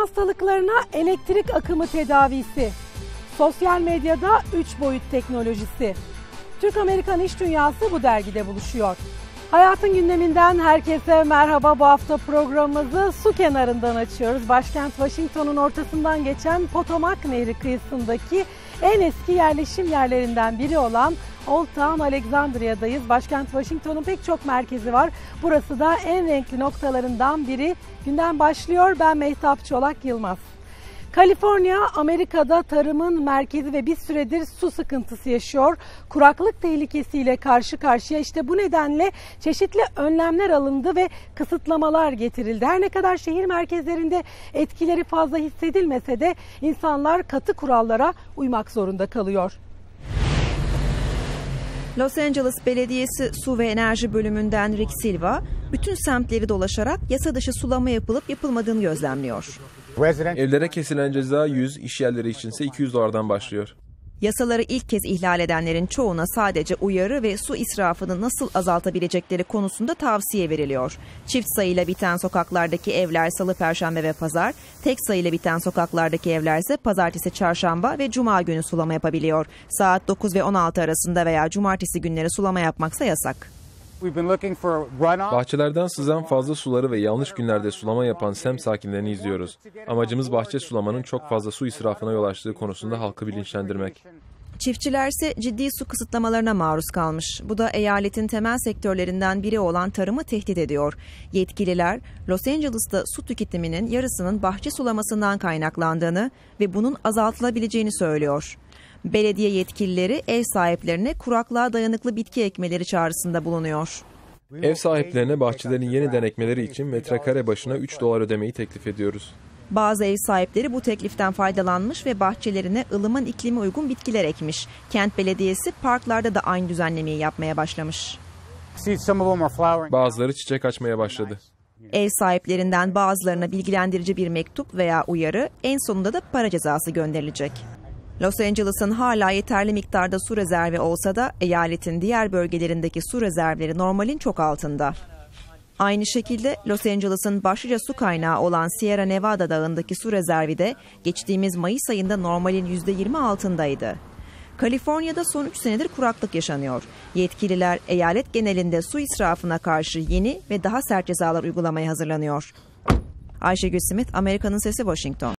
hastalıklarına elektrik akımı tedavisi. Sosyal medyada 3 boyut teknolojisi. Türk-Amerikan iş dünyası bu dergide buluşuyor. Hayatın gündeminden herkese merhaba. Bu hafta programımızı su kenarından açıyoruz. Başkent Washington'un ortasından geçen Potomac Nehri kıyısındaki en eski yerleşim yerlerinden biri olan Old Town Alexandria'dayız. Başkent Washington'un pek çok merkezi var. Burası da en renkli noktalarından biri. Günden başlıyor. Ben Mehtap Çolak Yılmaz. Kaliforniya Amerika'da tarımın merkezi ve bir süredir su sıkıntısı yaşıyor. Kuraklık tehlikesiyle karşı karşıya işte bu nedenle çeşitli önlemler alındı ve kısıtlamalar getirildi. Her ne kadar şehir merkezlerinde etkileri fazla hissedilmese de insanlar katı kurallara uymak zorunda kalıyor. Los Angeles Belediyesi Su ve Enerji Bölümünden Rick Silva, bütün semtleri dolaşarak yasa dışı sulama yapılıp yapılmadığını gözlemliyor. Evlere kesilen ceza 100, iş yerleri içinse 200 dolardan başlıyor. Yasaları ilk kez ihlal edenlerin çoğuna sadece uyarı ve su israfını nasıl azaltabilecekleri konusunda tavsiye veriliyor. Çift sayıyla biten sokaklardaki evler salı, perşembe ve pazar, tek sayıyla biten sokaklardaki evler ise pazartesi, çarşamba ve cuma günü sulama yapabiliyor. Saat 9 ve 16 arasında veya cumartesi günleri sulama yapmaksa yasak. Bahçelerden sızan fazla suları ve yanlış günlerde sulama yapan sem sakinlerini izliyoruz. Amacımız bahçe sulamanın çok fazla su israfına yol açtığı konusunda halkı bilinçlendirmek. Çiftçiler ise ciddi su kısıtlamalarına maruz kalmış. Bu da eyaletin temel sektörlerinden biri olan tarımı tehdit ediyor. Yetkililer Los Angeles'ta su tüketiminin yarısının bahçe sulamasından kaynaklandığını ve bunun azaltılabileceğini söylüyor. Belediye yetkilileri ev sahiplerine kuraklığa dayanıklı bitki ekmeleri çağrısında bulunuyor. Ev sahiplerine bahçelerin yeniden ekmeleri için metrekare başına 3 dolar ödemeyi teklif ediyoruz. Bazı ev sahipleri bu tekliften faydalanmış ve bahçelerine ılıman iklime uygun bitkiler ekmiş. Kent Belediyesi parklarda da aynı düzenlemeyi yapmaya başlamış. Bazıları çiçek açmaya başladı. Ev sahiplerinden bazılarına bilgilendirici bir mektup veya uyarı, en sonunda da para cezası gönderilecek. Los Angeles'ın hala yeterli miktarda su rezervi olsa da eyaletin diğer bölgelerindeki su rezervleri normalin çok altında. Aynı şekilde Los Angeles'ın başlıca su kaynağı olan Sierra Nevada dağındaki su rezervi de geçtiğimiz Mayıs ayında normalin %20 altındaydı. Kaliforniya'da son 3 senedir kuraklık yaşanıyor. Yetkililer eyalet genelinde su israfına karşı yeni ve daha sert cezalar uygulamaya hazırlanıyor. Ayşegül Smith, Amerika'nın Sesi Washington.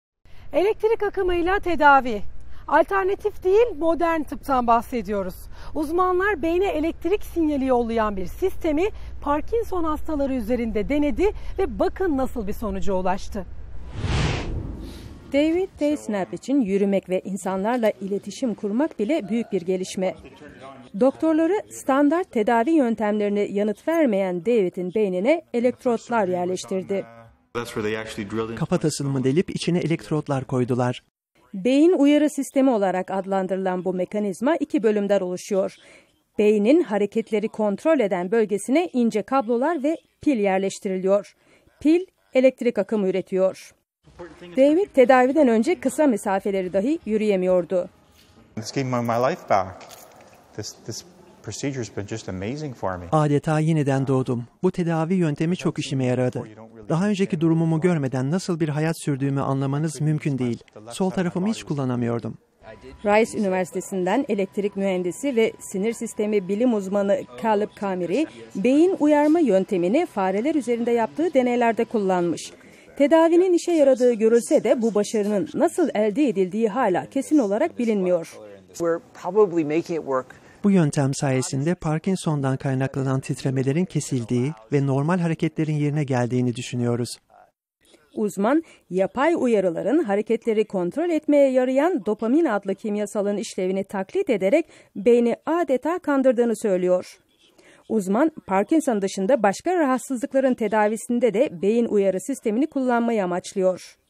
Elektrik akımıyla tedavi. Alternatif değil modern tıptan bahsediyoruz. Uzmanlar beyne elektrik sinyali yollayan bir sistemi Parkinson hastaları üzerinde denedi ve bakın nasıl bir sonuca ulaştı. David Daysnap için yürümek ve insanlarla iletişim kurmak bile büyük bir gelişme. Doktorları standart tedavi yöntemlerini yanıt vermeyen David'in beynine elektrotlar yerleştirdi. Kafatasını delip içine elektrotlar koydular. Beyin uyarı sistemi olarak adlandırılan bu mekanizma iki bölümden oluşuyor. Beynin hareketleri kontrol eden bölgesine ince kablolar ve pil yerleştiriliyor. Pil elektrik akımı üretiyor. David tedaviden önce kısa mesafeleri dahi yürüyemiyordu. Adeta yeniden doğdum. Bu tedavi yöntemi çok işime yaradı. Daha önceki durumumu görmeden nasıl bir hayat sürdüğümü anlamanız mümkün değil. Sol tarafımı hiç kullanamıyordum. Rice Üniversitesi'nden elektrik mühendisi ve sinir sistemi bilim uzmanı Caleb Kamiri, beyin uyarma yöntemini fareler üzerinde yaptığı deneylerde kullanmış. Tedavinin işe yaradığı görülse de bu başarının nasıl elde edildiği hala kesin olarak bilinmiyor. Bu yöntem sayesinde Parkinson'dan kaynaklanan titremelerin kesildiği ve normal hareketlerin yerine geldiğini düşünüyoruz. Uzman, yapay uyarıların hareketleri kontrol etmeye yarayan dopamin adlı kimyasalın işlevini taklit ederek beyni adeta kandırdığını söylüyor. Uzman, Parkinson dışında başka rahatsızlıkların tedavisinde de beyin uyarı sistemini kullanmayı amaçlıyor.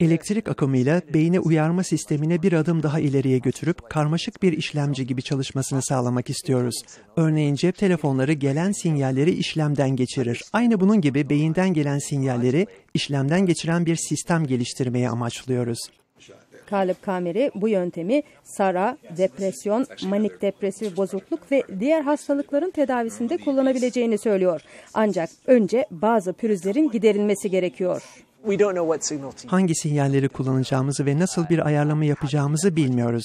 Elektrik akımıyla beyni uyarma sistemine bir adım daha ileriye götürüp karmaşık bir işlemci gibi çalışmasını sağlamak istiyoruz. Örneğin cep telefonları gelen sinyalleri işlemden geçirir. Aynı bunun gibi beyinden gelen sinyalleri işlemden geçiren bir sistem geliştirmeye amaçlıyoruz. Caleb Kameri bu yöntemi SARA, depresyon, manik depresif bozukluk ve diğer hastalıkların tedavisinde kullanabileceğini söylüyor. Ancak önce bazı pürüzlerin giderilmesi gerekiyor. Hangi sinyalleri kullanacağımızı ve nasıl bir ayarlama yapacağımızı bilmiyoruz.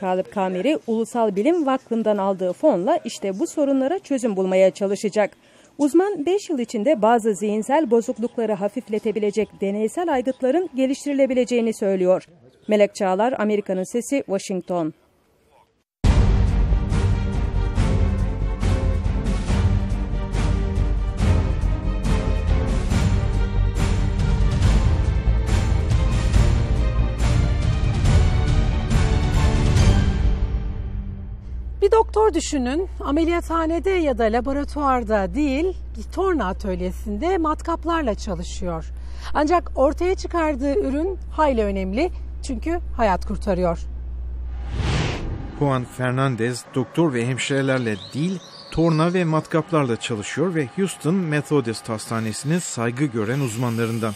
Kalip Kameri Ulusal Bilim Vakfı'ndan aldığı fonla işte bu sorunlara çözüm bulmaya çalışacak. Uzman 5 yıl içinde bazı zihinsel bozuklukları hafifletebilecek deneysel aygıtların geliştirilebileceğini söylüyor. Melek Çağlar, Amerika'nın Sesi, Washington. Doktor düşünün ameliyathanede ya da laboratuvarda değil torna atölyesinde matkaplarla çalışıyor. Ancak ortaya çıkardığı ürün hayli önemli çünkü hayat kurtarıyor. Juan Fernandez doktor ve hemşirelerle değil torna ve matkaplarla çalışıyor ve Houston Methodist Hastanesi'nin saygı gören uzmanlarından.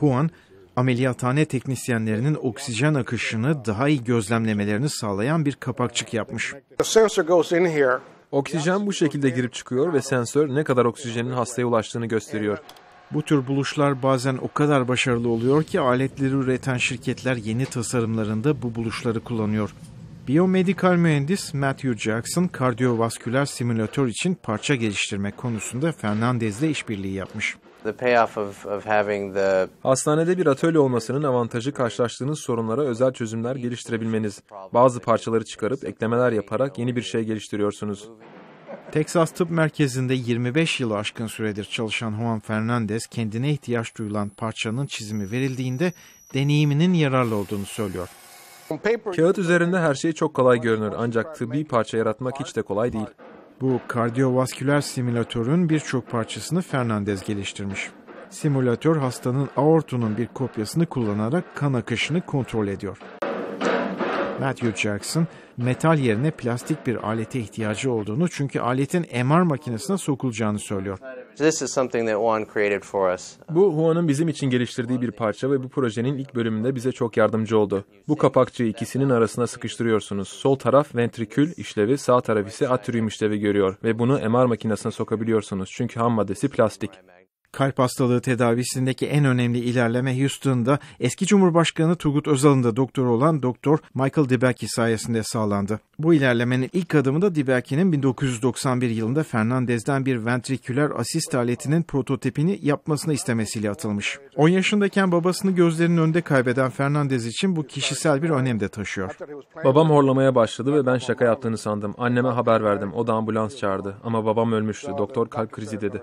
Juan ameliyathane teknisyenlerinin oksijen akışını daha iyi gözlemlemelerini sağlayan bir kapakçık yapmış. Oksijen bu şekilde girip çıkıyor ve sensör ne kadar oksijenin hastaya ulaştığını gösteriyor. Bu tür buluşlar bazen o kadar başarılı oluyor ki aletleri üreten şirketler yeni tasarımlarında bu buluşları kullanıyor. Biyomedikal mühendis Matthew Jackson kardiyovasküler simülatör için parça geliştirme konusunda Fernandez'le işbirliği yapmış. Hastanede bir atölye olmasının avantajı karşılaştığınız sorunlara özel çözümler geliştirebilmeniz. Bazı parçaları çıkarıp eklemeler yaparak yeni bir şey geliştiriyorsunuz. Texas Tıp Merkezi'nde 25 yılı aşkın süredir çalışan Juan Fernandez kendine ihtiyaç duyulan parçanın çizimi verildiğinde deneyiminin yararlı olduğunu söylüyor. Kağıt üzerinde her şey çok kolay görünür ancak tıbbi parça yaratmak hiç de kolay değil. Bu kardiyovasküler simülatörün birçok parçasını Fernandez geliştirmiş. Simülatör hastanın aortunun bir kopyasını kullanarak kan akışını kontrol ediyor. Matthew Jackson, metal yerine plastik bir alete ihtiyacı olduğunu çünkü aletin MR makinesine sokulacağını söylüyor. Bu Juan'ın bizim için geliştirdiği bir parça ve bu projenin ilk bölümünde bize çok yardımcı oldu. Bu kapakçığı ikisinin arasına sıkıştırıyorsunuz. Sol taraf ventrikül işlevi, sağ taraf ise atrium işlevi görüyor ve bunu MR makinesine sokabiliyorsunuz çünkü ham maddesi plastik. Kalp hastalığı tedavisindeki en önemli ilerleme Houston'da eski Cumhurbaşkanı Turgut Özal'ın da doktoru olan Doktor Michael DeBerke sayesinde sağlandı. Bu ilerlemenin ilk adımı da DeBerke'nin 1991 yılında Fernandez'den bir ventriküler asist aletinin prototipini yapmasını istemesiyle atılmış. 10 yaşındayken babasını gözlerinin önünde kaybeden Fernandez için bu kişisel bir önem de taşıyor. Babam horlamaya başladı ve ben şaka yaptığını sandım. Anneme haber verdim. O da ambulans çağırdı. Ama babam ölmüştü. Doktor kalp krizi dedi.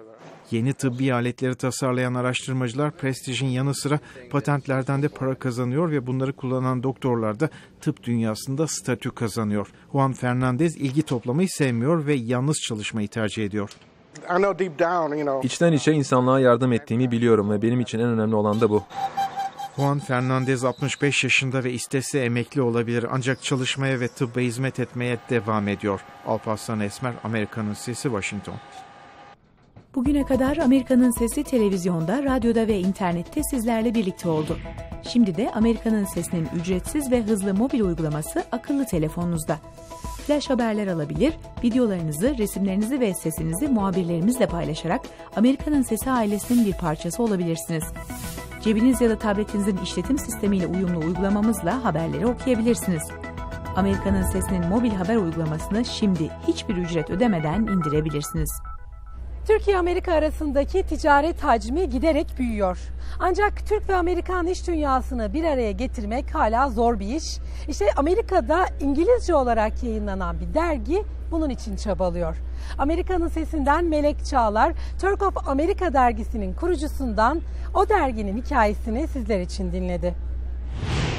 Yeni tıbbi aletleri tasarlayan araştırmacılar prestijin yanı sıra patentlerden de para kazanıyor ve bunları kullanan doktorlar da tıp dünyasında statü kazanıyor. Juan Fernandez ilgi toplamayı sevmiyor ve yalnız çalışmayı tercih ediyor. İçten içe insanlığa yardım ettiğimi biliyorum ve benim için en önemli olan da bu. Juan Fernandez 65 yaşında ve istese emekli olabilir ancak çalışmaya ve tıbba hizmet etmeye devam ediyor. Alparslan Esmer, Amerika'nın Sesi, Washington. Bugüne kadar Amerika'nın Sesi televizyonda, radyoda ve internette sizlerle birlikte oldu. Şimdi de Amerika'nın Sesi'nin ücretsiz ve hızlı mobil uygulaması akıllı telefonunuzda. Flash haberler alabilir, videolarınızı, resimlerinizi ve sesinizi muhabirlerimizle paylaşarak Amerika'nın Sesi ailesinin bir parçası olabilirsiniz. Cebiniz ya da tabletinizin işletim sistemiyle uyumlu uygulamamızla haberleri okuyabilirsiniz. Amerika'nın Sesi'nin mobil haber uygulamasını şimdi hiçbir ücret ödemeden indirebilirsiniz. Türkiye-Amerika arasındaki ticaret hacmi giderek büyüyor. Ancak Türk ve Amerikan iş dünyasını bir araya getirmek hala zor bir iş. İşte Amerika'da İngilizce olarak yayınlanan bir dergi bunun için çabalıyor. Amerika'nın sesinden Melek Çağlar, Turk of America dergisinin kurucusundan o derginin hikayesini sizler için dinledi.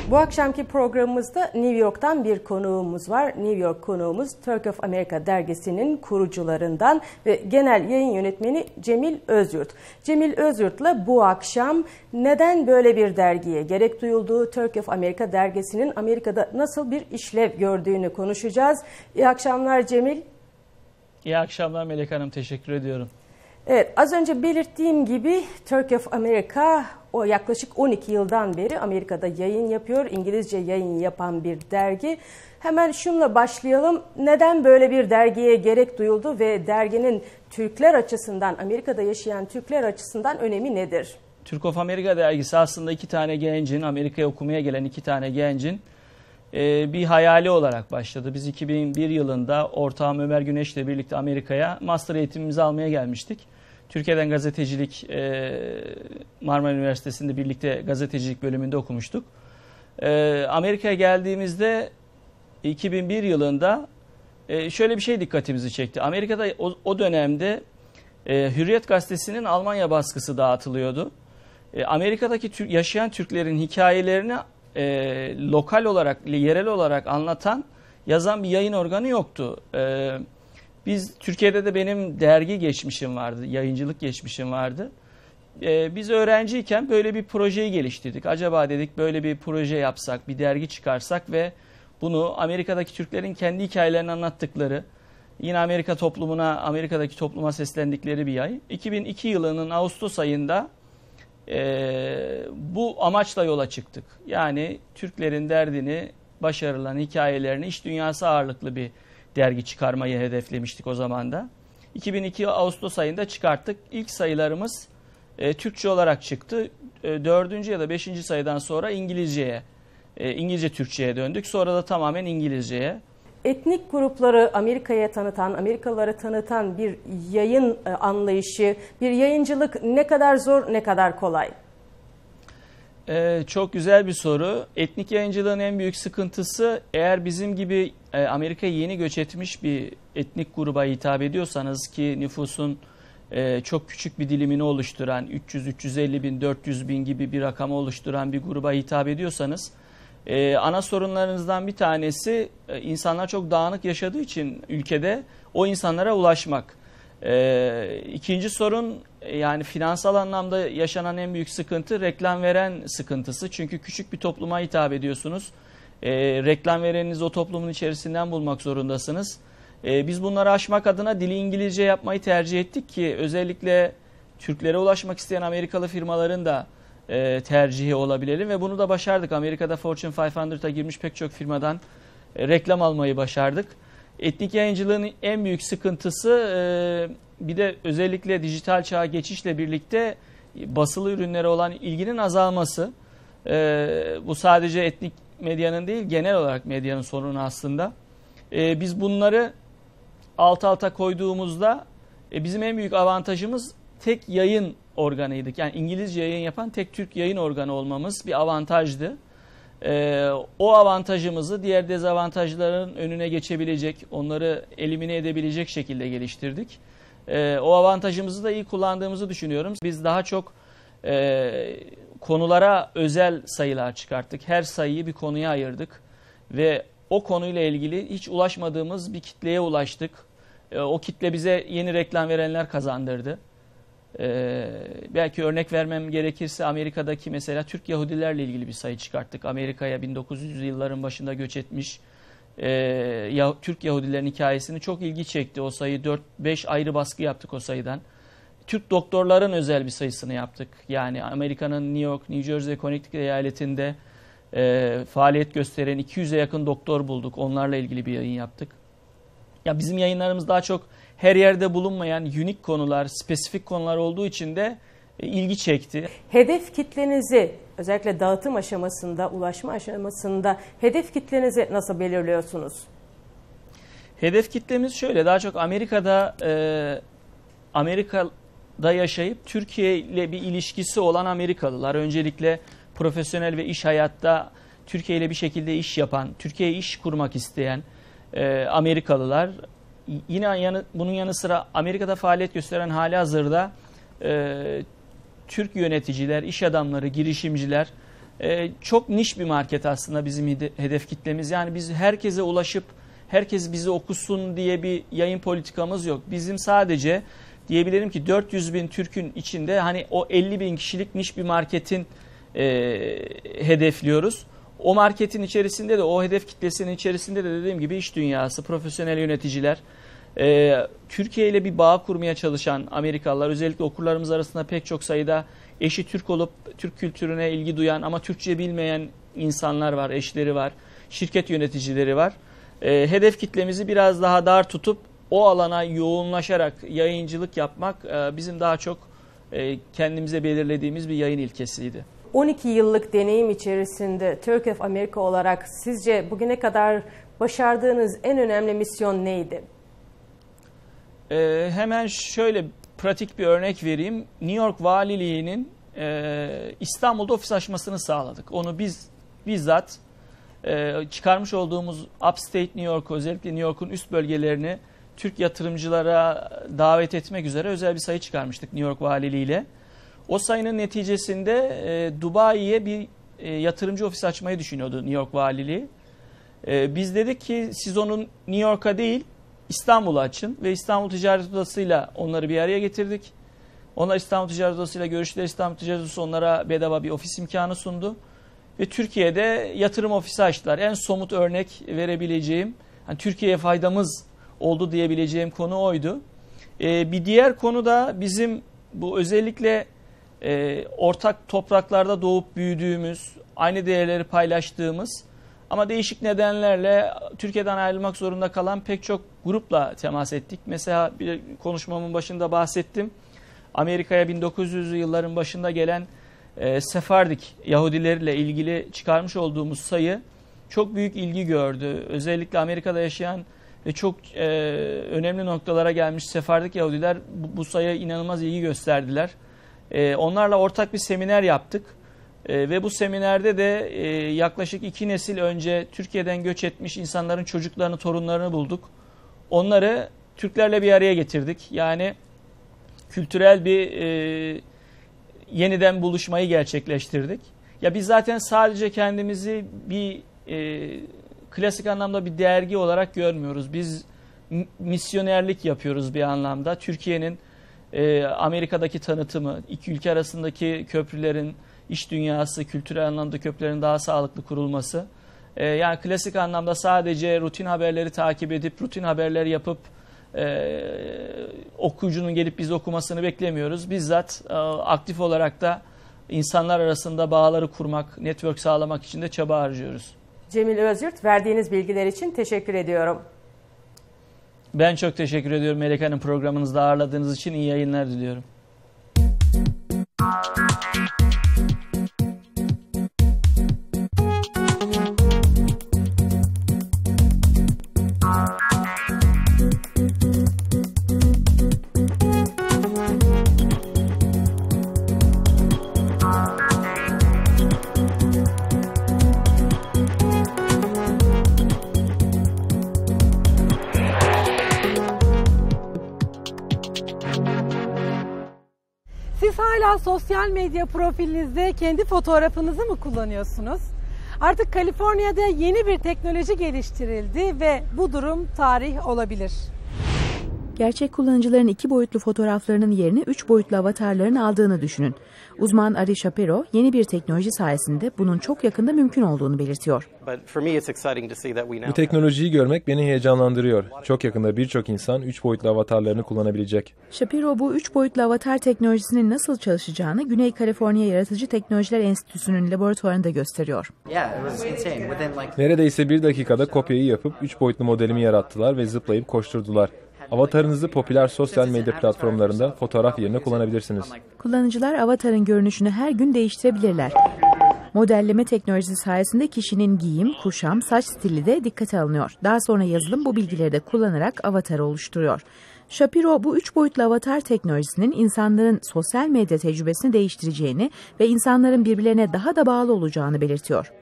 Bu akşamki programımızda New York'tan bir konuğumuz var. New York konuğumuz Turk of America dergisinin kurucularından ve genel yayın yönetmeni Cemil Özyurt. Cemil Özyurt'la bu akşam neden böyle bir dergiye gerek duyulduğu Turk of America dergisinin Amerika'da nasıl bir işlev gördüğünü konuşacağız. İyi akşamlar Cemil. İyi akşamlar Melek Hanım. Teşekkür ediyorum. Evet az önce belirttiğim gibi Turkey of America o yaklaşık 12 yıldan beri Amerika'da yayın yapıyor. İngilizce yayın yapan bir dergi. Hemen şunla başlayalım. Neden böyle bir dergiye gerek duyuldu ve derginin Türkler açısından, Amerika'da yaşayan Türkler açısından önemi nedir? Türk of America dergisi aslında iki tane gencin, Amerika'ya okumaya gelen iki tane gencin e, bir hayali olarak başladı. Biz 2001 yılında ortağım Ömer Güneş'le birlikte Amerika'ya master eğitimimizi almaya gelmiştik. Türkiye'den gazetecilik e, Marmara Üniversitesi'nde birlikte gazetecilik bölümünde okumuştuk. E, Amerika'ya geldiğimizde 2001 yılında e, şöyle bir şey dikkatimizi çekti. Amerika'da o, o dönemde e, Hürriyet Gazetesi'nin Almanya baskısı dağıtılıyordu. E, Amerika'daki yaşayan Türklerin hikayelerini e, lokal olarak, yerel olarak anlatan, yazan bir yayın organı yoktu. E, biz Türkiye'de de benim dergi geçmişim vardı, yayıncılık geçmişim vardı. E, biz öğrenciyken böyle bir projeyi geliştirdik. Acaba dedik böyle bir proje yapsak, bir dergi çıkarsak ve bunu Amerika'daki Türklerin kendi hikayelerini anlattıkları, yine Amerika toplumuna, Amerika'daki topluma seslendikleri bir yay. 2002 yılının Ağustos ayında e, bu amaçla yola çıktık. Yani Türklerin derdini, başarılarını, hikayelerini iş dünyası ağırlıklı bir dergi çıkarmayı hedeflemiştik o zaman da. 2002 Ağustos ayında çıkarttık. İlk sayılarımız e, Türkçe olarak çıktı. E, dördüncü ya da beşinci sayıdan sonra İngilizceye, e, İngilizce Türkçe'ye döndük. Sonra da tamamen İngilizceye etnik grupları Amerika'ya tanıtan, Amerikalılara tanıtan bir yayın e, anlayışı, bir yayıncılık ne kadar zor, ne kadar kolay? Ee, çok güzel bir soru. Etnik yayıncılığın en büyük sıkıntısı eğer bizim gibi e, Amerika'ya yeni göç etmiş bir etnik gruba hitap ediyorsanız ki nüfusun e, çok küçük bir dilimini oluşturan 300-350 bin 400 bin gibi bir rakamı oluşturan bir gruba hitap ediyorsanız ee, ana sorunlarınızdan bir tanesi e, insanlar çok dağınık yaşadığı için ülkede o insanlara ulaşmak. Ee, ikinci sorun e, yani finansal anlamda yaşanan en büyük sıkıntı reklam veren sıkıntısı. Çünkü küçük bir topluma hitap ediyorsunuz. Ee, reklam vereninizi o toplumun içerisinden bulmak zorundasınız. Ee, biz bunları aşmak adına dili İngilizce yapmayı tercih ettik ki özellikle Türklere ulaşmak isteyen Amerikalı firmaların da e, tercihi olabilelim ve bunu da başardık. Amerika'da Fortune 500'a girmiş pek çok firmadan e, reklam almayı başardık. Etnik yayıncılığın en büyük sıkıntısı e, bir de özellikle dijital çağa geçişle birlikte basılı ürünlere olan ilginin azalması. E, bu sadece etnik medyanın değil genel olarak medyanın sorunu aslında. E, biz bunları alt alta koyduğumuzda e, bizim en büyük avantajımız tek yayın organıydık. Yani İngilizce yayın yapan tek Türk yayın organı olmamız bir avantajdı. Ee, o avantajımızı diğer dezavantajların önüne geçebilecek, onları elimine edebilecek şekilde geliştirdik. Ee, o avantajımızı da iyi kullandığımızı düşünüyorum. Biz daha çok e, konulara özel sayılar çıkarttık. Her sayıyı bir konuya ayırdık ve o konuyla ilgili hiç ulaşmadığımız bir kitleye ulaştık. E, o kitle bize yeni reklam verenler kazandırdı. Ee, belki örnek vermem gerekirse Amerika'daki mesela Türk Yahudilerle ilgili bir sayı çıkarttık. Amerika'ya 1900'lü yılların başında göç etmiş e, Türk Yahudilerin hikayesini çok ilgi çekti. O sayı 4-5 ayrı baskı yaptık o sayıdan. Türk doktorların özel bir sayısını yaptık. Yani Amerika'nın New York, New Jersey, Connecticut eyaletinde e, faaliyet gösteren 200'e yakın doktor bulduk. Onlarla ilgili bir yayın yaptık. Ya bizim yayınlarımız daha çok her yerde bulunmayan unik konular, spesifik konular olduğu için de e, ilgi çekti. Hedef kitlenizi özellikle dağıtım aşamasında, ulaşma aşamasında hedef kitlenizi nasıl belirliyorsunuz? Hedef kitlemiz şöyle daha çok Amerika'da e, Amerika'da yaşayıp Türkiye ile bir ilişkisi olan Amerikalılar. Öncelikle profesyonel ve iş hayatta Türkiye ile bir şekilde iş yapan, Türkiye'ye iş kurmak isteyen e, Amerikalılar yine yanı, bunun yanı sıra Amerika'da faaliyet gösteren hali hazırda e, Türk yöneticiler, iş adamları, girişimciler e, çok niş bir market aslında bizim hedef kitlemiz. Yani biz herkese ulaşıp herkes bizi okusun diye bir yayın politikamız yok. Bizim sadece diyebilirim ki 400 bin Türk'ün içinde hani o 50 bin kişilik niş bir marketin e, hedefliyoruz. O marketin içerisinde de o hedef kitlesinin içerisinde de dediğim gibi iş dünyası, profesyonel yöneticiler, e, Türkiye ile bir bağ kurmaya çalışan Amerikalılar özellikle okurlarımız arasında pek çok sayıda eşi Türk olup Türk kültürüne ilgi duyan ama Türkçe bilmeyen insanlar var, eşleri var, şirket yöneticileri var. E, hedef kitlemizi biraz daha dar tutup o alana yoğunlaşarak yayıncılık yapmak e, bizim daha çok e, kendimize belirlediğimiz bir yayın ilkesiydi. 12 yıllık deneyim içerisinde Türk of America olarak sizce bugüne kadar başardığınız en önemli misyon neydi? Ee, hemen şöyle pratik bir örnek vereyim. New York Valiliği'nin e, İstanbul'da ofis açmasını sağladık. Onu biz bizzat e, çıkarmış olduğumuz Upstate New York özellikle New York'un üst bölgelerini Türk yatırımcılara davet etmek üzere özel bir sayı çıkarmıştık New York Valiliği ile. O sayının neticesinde e, Dubai'ye bir e, yatırımcı ofis açmayı düşünüyordu New York Valiliği. E, biz dedik ki siz onun New York'a değil İstanbul'u açın ve İstanbul Ticaret Odası'yla onları bir araya getirdik. Onlar İstanbul Ticaret Odası'yla görüştüler. İstanbul Ticaret Odası onlara bedava bir ofis imkanı sundu. Ve Türkiye'de yatırım ofisi açtılar. En somut örnek verebileceğim, yani Türkiye'ye faydamız oldu diyebileceğim konu oydu. Ee, bir diğer konu da bizim bu özellikle e, ortak topraklarda doğup büyüdüğümüz, aynı değerleri paylaştığımız ama değişik nedenlerle Türkiye'den ayrılmak zorunda kalan pek çok grupla temas ettik. Mesela bir konuşmamın başında bahsettim. Amerika'ya 1900'lü yılların başında gelen e, Sefardik Yahudilerle ilgili çıkarmış olduğumuz sayı çok büyük ilgi gördü. Özellikle Amerika'da yaşayan ve çok e, önemli noktalara gelmiş Sefardik Yahudiler bu, bu sayıya inanılmaz ilgi gösterdiler. E, onlarla ortak bir seminer yaptık. E, ve bu seminerde de e, yaklaşık iki nesil önce Türkiye'den göç etmiş insanların çocuklarını, torunlarını bulduk. Onları Türklerle bir araya getirdik. Yani kültürel bir e, yeniden buluşmayı gerçekleştirdik. Ya biz zaten sadece kendimizi bir e, klasik anlamda bir dergi olarak görmüyoruz. Biz misyonerlik yapıyoruz bir anlamda. Türkiye'nin e, Amerika'daki tanıtımı, iki ülke arasındaki köprülerin, iş dünyası, kültürel anlamda köprülerin daha sağlıklı kurulması. E, yani klasik anlamda sadece rutin haberleri takip edip, rutin haberleri yapıp e, okuyucunun gelip biz okumasını beklemiyoruz. Bizzat e, aktif olarak da insanlar arasında bağları kurmak, network sağlamak için de çaba harcıyoruz. Cemil Özyurt verdiğiniz bilgiler için teşekkür ediyorum. Ben çok teşekkür ediyorum Melek Hanım programınızda ağırladığınız için iyi yayınlar diliyorum. Hala sosyal medya profilinizde kendi fotoğrafınızı mı kullanıyorsunuz? Artık Kaliforniya'da yeni bir teknoloji geliştirildi ve bu durum tarih olabilir. Gerçek kullanıcıların iki boyutlu fotoğraflarının yerini üç boyutlu avatarların aldığını düşünün. Uzman Ari Shapiro yeni bir teknoloji sayesinde bunun çok yakında mümkün olduğunu belirtiyor. Bu teknolojiyi görmek beni heyecanlandırıyor. Çok yakında birçok insan üç boyutlu avatarlarını kullanabilecek. Shapiro bu üç boyutlu avatar teknolojisinin nasıl çalışacağını Güney Kaliforniya Yaratıcı Teknolojiler Enstitüsü'nün laboratuvarında gösteriyor. Neredeyse bir dakikada kopyayı yapıp üç boyutlu modelimi yarattılar ve zıplayıp koşturdular. Avatarınızı popüler sosyal medya platformlarında fotoğraf yerine kullanabilirsiniz. Kullanıcılar avatarın görünüşünü her gün değiştirebilirler. Modelleme teknolojisi sayesinde kişinin giyim, kuşam, saç stili de dikkate alınıyor. Daha sonra yazılım bu bilgileri de kullanarak avatarı oluşturuyor. Shapiro bu üç boyutlu avatar teknolojisinin insanların sosyal medya tecrübesini değiştireceğini ve insanların birbirlerine daha da bağlı olacağını belirtiyor.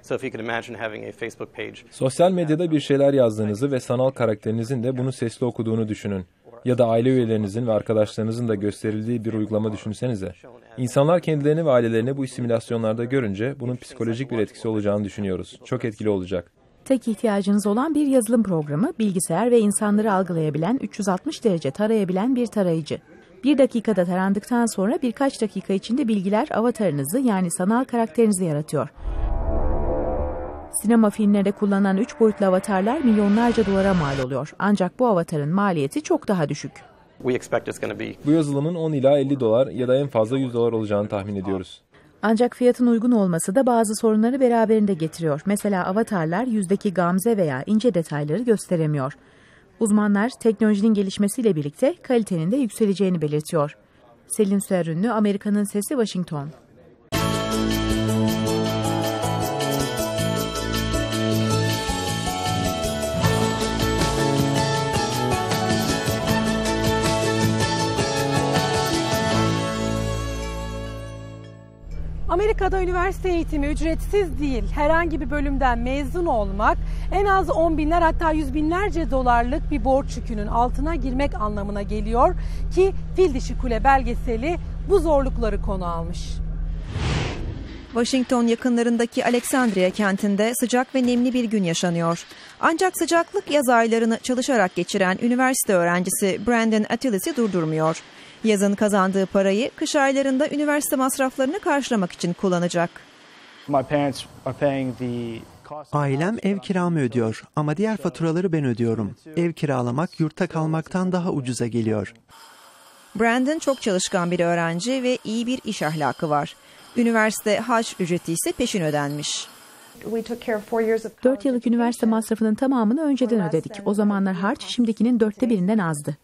Sosyal medyada bir şeyler yazdığınızı ve sanal karakterinizin de bunu sesli okuduğunu düşünün. Ya da aile üyelerinizin ve arkadaşlarınızın da gösterildiği bir uygulama düşünsenize. İnsanlar kendilerini ve ailelerini bu simülasyonlarda görünce bunun psikolojik bir etkisi olacağını düşünüyoruz. Çok etkili olacak. Tek ihtiyacınız olan bir yazılım programı, bilgisayar ve insanları algılayabilen, 360 derece tarayabilen bir tarayıcı. Bir dakikada tarandıktan sonra birkaç dakika içinde bilgiler avatarınızı yani sanal karakterinizi yaratıyor. Sinema filmlerinde kullanılan 3 boyutlu avatarlar milyonlarca dolara mal oluyor. Ancak bu avatarın maliyeti çok daha düşük. Bu yazılımın 10 ila 50 dolar ya da en fazla 100 dolar olacağını tahmin ediyoruz. Ancak fiyatın uygun olması da bazı sorunları beraberinde getiriyor. Mesela avatarlar yüzdeki gamze veya ince detayları gösteremiyor. Uzmanlar teknolojinin gelişmesiyle birlikte kalitenin de yükseleceğini belirtiyor. Selin Serünlü, Amerika'nın Sesi Washington. Amerika'da üniversite eğitimi ücretsiz değil. Herhangi bir bölümden mezun olmak en az on binler hatta yüz binlerce dolarlık bir borç yükünün altına girmek anlamına geliyor ki Fil Dişi Kule belgeseli bu zorlukları konu almış. Washington yakınlarındaki Alexandria kentinde sıcak ve nemli bir gün yaşanıyor. Ancak sıcaklık yaz aylarını çalışarak geçiren üniversite öğrencisi Brandon Attilis'i durdurmuyor. Yazın kazandığı parayı kış aylarında üniversite masraflarını karşılamak için kullanacak. Ailem ev kiramı ödüyor ama diğer faturaları ben ödüyorum. Ev kiralamak yurtta kalmaktan daha ucuza geliyor. Brandon çok çalışkan bir öğrenci ve iyi bir iş ahlakı var. Üniversite harç ücreti ise peşin ödenmiş. 4 yıllık üniversite masrafının tamamını önceden ödedik. O zamanlar harç şimdikinin dörtte birinden azdı.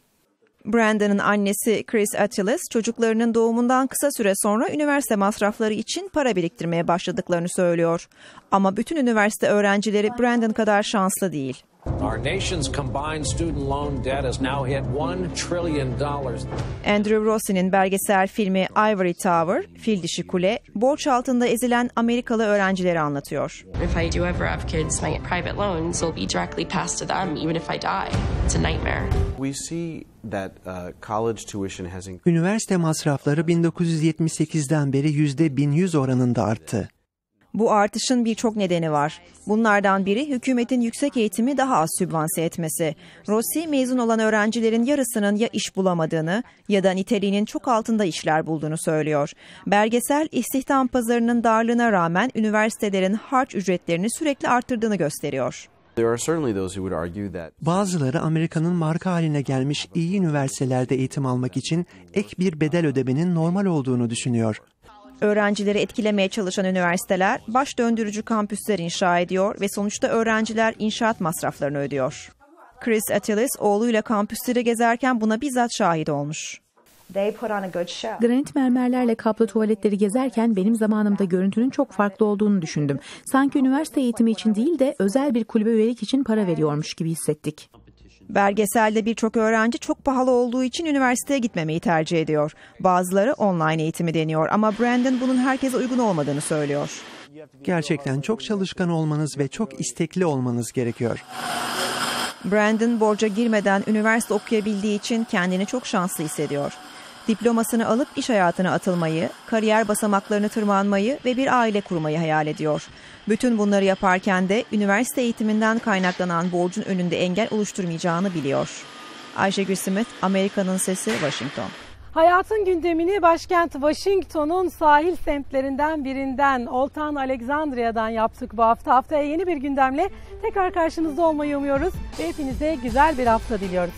Brandon'ın annesi Chris Attilis çocuklarının doğumundan kısa süre sonra üniversite masrafları için para biriktirmeye başladıklarını söylüyor. Ama bütün üniversite öğrencileri Brandon kadar şanslı değil. Our nation's combined student loan debt has now hit 1 trillion dollars. Andrew Rossi'nin belgesel filmi Ivory Tower, Fil Dişi Kule, borç altında ezilen Amerikalı öğrencileri anlatıyor. If I do ever have kids, my private loans will be directly passed to them, even if I die. It's a nightmare. We see that uh, college tuition has increased. Üniversite masrafları 1978'den beri %1100 oranında arttı. Bu artışın birçok nedeni var. Bunlardan biri hükümetin yüksek eğitimi daha az sübvanse etmesi. Rossi mezun olan öğrencilerin yarısının ya iş bulamadığını ya da niteliğinin çok altında işler bulduğunu söylüyor. Belgesel istihdam pazarının darlığına rağmen üniversitelerin harç ücretlerini sürekli arttırdığını gösteriyor. Bazıları Amerika'nın marka haline gelmiş iyi üniversitelerde eğitim almak için ek bir bedel ödemenin normal olduğunu düşünüyor. Öğrencileri etkilemeye çalışan üniversiteler baş döndürücü kampüsler inşa ediyor ve sonuçta öğrenciler inşaat masraflarını ödüyor. Chris Attilis oğluyla kampüsleri gezerken buna bizzat şahit olmuş. Granit mermerlerle kaplı tuvaletleri gezerken benim zamanımda görüntünün çok farklı olduğunu düşündüm. Sanki üniversite eğitimi için değil de özel bir kulübe üyelik için para veriyormuş gibi hissettik. Belgeselde birçok öğrenci çok pahalı olduğu için üniversiteye gitmemeyi tercih ediyor. Bazıları online eğitimi deniyor ama Brandon bunun herkese uygun olmadığını söylüyor. Gerçekten çok çalışkan olmanız ve çok istekli olmanız gerekiyor. Brandon borca girmeden üniversite okuyabildiği için kendini çok şanslı hissediyor. Diplomasını alıp iş hayatına atılmayı, kariyer basamaklarını tırmanmayı ve bir aile kurmayı hayal ediyor. Bütün bunları yaparken de üniversite eğitiminden kaynaklanan borcun önünde engel oluşturmayacağını biliyor. Ayşegül Smith, Amerika'nın Sesi, Washington. Hayatın gündemini başkent Washington'un sahil semtlerinden birinden Old Town Alexandria'dan yaptık bu hafta. Haftaya yeni bir gündemle tekrar karşınızda olmayı umuyoruz ve hepinize güzel bir hafta diliyoruz.